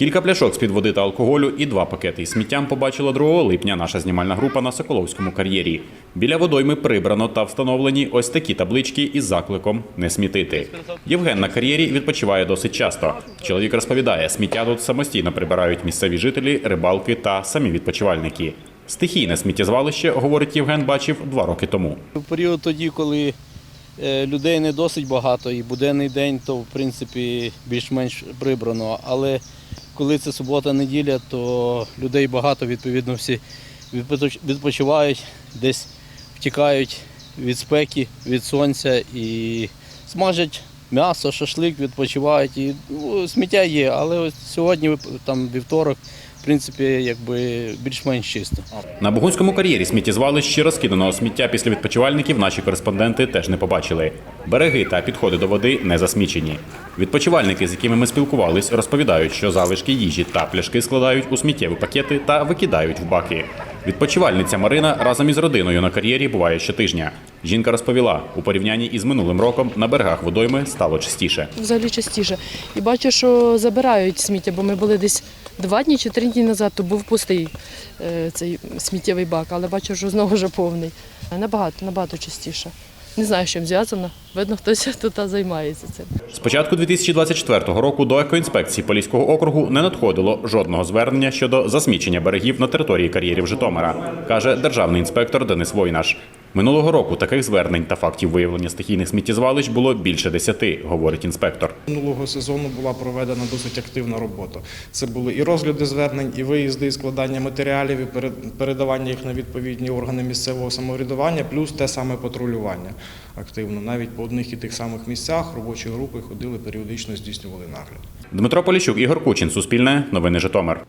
Кілька пляшок з-під води та алкоголю і два пакети із сміттям побачила 2 липня наша знімальна група на Соколовському кар'єрі. Біля водойми прибрано та встановлені ось такі таблички із закликом не смітити. Євген на кар'єрі відпочиває досить часто. Чоловік розповідає, сміття тут самостійно прибирають місцеві жителі, рибалки та самі відпочивальники. Стихійне сміттєзвалище, говорить Євген, бачив два роки тому. В період тоді, коли е, людей не досить багато і буденний день, то в принципі більш-менш прибрано. Але коли це субота-неділя, то людей багато, відповідно, всі відпоч- відпочивають, десь втікають від спеки, від сонця і смажать м'ясо, шашлик, відпочивають. І ну, сміття є, але ось сьогодні, там вівторок, в принципі, якби більш-менш чисто. На Богунському кар'єрі сміттєзвалищі розкиданого сміття після відпочивальників наші кореспонденти теж не побачили. Береги та підходи до води не засмічені. Відпочивальники, з якими ми спілкувались, розповідають, що залишки їжі та пляшки складають у сміттєві пакети та викидають в баки. Відпочивальниця Марина разом із родиною на кар'єрі буває щотижня. Жінка розповіла, у порівнянні із минулим роком на берегах водойми стало чистіше. взагалі частіше. І бачу, що забирають сміття, бо ми були десь два дні чи три дні назад, то був пустий е, цей сміттєвий бак, але бачу, що знову вже повний. Набагато, набагато частіше. Не знаю, з чим зв'язано. Видно, хтось тут займається цим. З початку 2024 року до екоінспекції Поліського округу не надходило жодного звернення щодо засмічення берегів на території кар'єрів Житомира, каже державний інспектор Денис Войнаш. Минулого року таких звернень та фактів виявлення стихійних сміттєзвалищ було більше десяти, говорить інспектор. Минулого сезону була проведена досить активна робота. Це були і розгляди звернень, і виїзди, і складання матеріалів, і перед- передавання їх на відповідні органи місцевого самоврядування, плюс те саме патрулювання активно. Навіть по одних і тих самих місцях робочі групи ходили періодично здійснювали нагляд. Дмитро Поліщук, Ігор Кучин, Суспільне, Новини Житомир.